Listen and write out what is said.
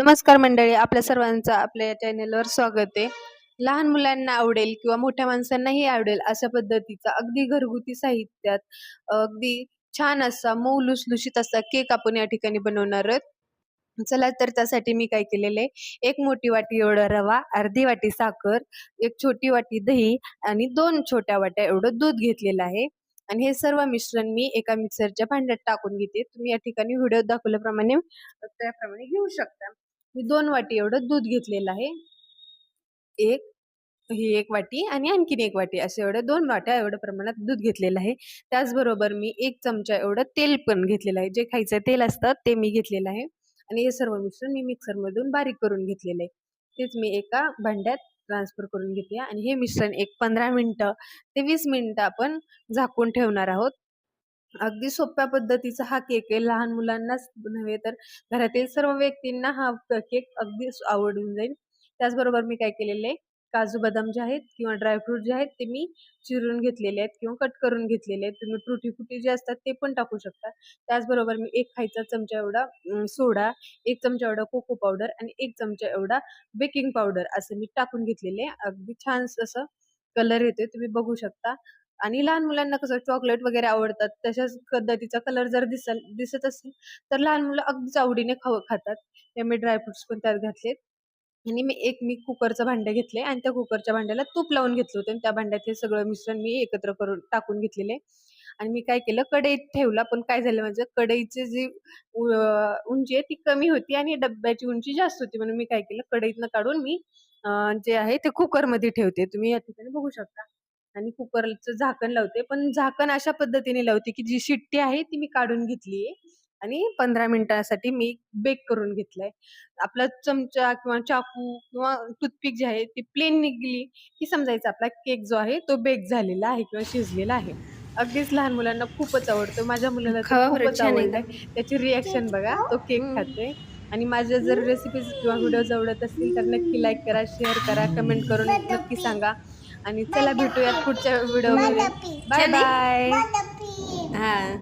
नमस्कार मंडळी आपल्या सर्वांचं आपल्या या चॅनेलवर स्वागत आहे. लहान मुलांना आवडेल किंवा मोठ्या माणसांनाही आवडेल अशा पद्धतीचा अगदी घरगुती साहित्यात अगदी छान असा मऊ लुसलुशीत असा केक आपण या ठिकाणी बनवणार आहोत. चला तर त्यासाठी मी काय केलेलं आहे एक मोठी वाटी एवढा रवा अर्धी वाटी साखर एक छोटी वाटी दही आणि दोन छोट्या वाट्या एवढं दूध घेतलेलं आहे. आणि हे सर्व मिश्रण मी एका मिक्सरच्या भांड्यात टाकून घेते. तुम्ही या ठिकाणी व्हिडिओ दाखवल्याप्रमाणे त्याप्रमाणे घेऊ शकता. मी दोन वाटी एवढं दूध घेतलेलं आहे. एक ही एक वाटी आणि आणखीन एक वाटी असे एवढं दोन वाट्या एवढं प्रमाणात दूध घेतलेलं आहे. त्याचबरोबर मी एक चमचा एवढं तेल पण घेतलेलं आहे. जे खायचं तेल असतं ते मी घेतलेलं आहे. आणि हे सर्व मिश्रण मी मिक्सरमधून बारीक करून घेतलेलं आहे. तेच मी एका भांड्यात ट्रान्सफर करून घेते आणि हे मिश्रण एक पंधरा मिनटं ते वीस मिनटं आपण झाकून ठेवणार आहोत. अगदी सोप्या पद्धतीचा हा केक आहे. लहान मुलांनाच नव्हे तर घरातील सर्व व्यक्तींना हा केक अगदी आवडून जाईल. त्याचबरोबर मी काय केलेलं आहे? काजू बदाम जे आहेत किंवा ड्रायफ्रूट जे आहेत ते मी चिरून घेतलेले आहेत किंवा कट करून घेतलेले आहेत. तुम्ही फ्रुटी फुटी जे असतात ते पण टाकू शकता. त्याचबरोबर मी एक खायचा चमचा एवढा सोडा एक चमचा एवढा कोको पावडर आणि एक चमचा एवढा बेकिंग पावडर असं मी टाकून घेतलेले आहे. अगदी छान असं कलर येतोय. तुम्ही बघू शकता. आणि लहान मुलांना कसं चॉकलेट वगैरे आवडतात तशाच पद्धतीचा कलर जर दिसल दिसत असेल तर लहान मुलं अगदीच आवडीने खाव खातात. हे मी ड्रायफ्रुट्स पण त्यात घातलेत. आणि मी एक मी कुकरचं भांडं घेतले आणि त्या कुकरच्या भांड्याला तूप लावून घेतलं होतं. आणि त्या भांड्यात हे सगळं मिश्रण मी एकत्र करून टाकून घेतलेले आणि मी काय केलं कढईत ठेवला. पण काय झालं माझं कढईची जी उंची आहे ती कमी होती आणि डब्याची उंची जास्त होती. म्हणून मी काय केलं कढईतनं काढून मी जे आहे ते कुकरमध्ये ठेवते. तुम्ही या ठिकाणी बघू शकता. आणि कुकरचं झाकण लावते. पण झाकण अशा पद्धतीने लावते की जी शिट्टी आहे ती मी काढून घेतली आहे आणि पंधरा मिनिटासाठी मी बेक करून घेतलंय. आपला चमचा किंवा चाकू किंवा टूथपिक जे आहे ती प्लेन निघली की समजायचं आपला केक जो आहे तो बेक झालेला आहे किंवा शिजलेला आहे. अगदीच लहान मुलांना खूपच आवडतो. माझ्या मुलाला खूपच आवडतं. त्याची रिॲक्शन बघा तो केक खातोय. आणि माझ्या जर रेसिपीज किंवा व्हिडिओज आवडत असतील तर नक्की लाईक करा शेअर करा कमेंट करून नक्की सांगा. आणि चला भेटूयात पुढच्या व्हिडिओमध्ये बाय बाय. हा.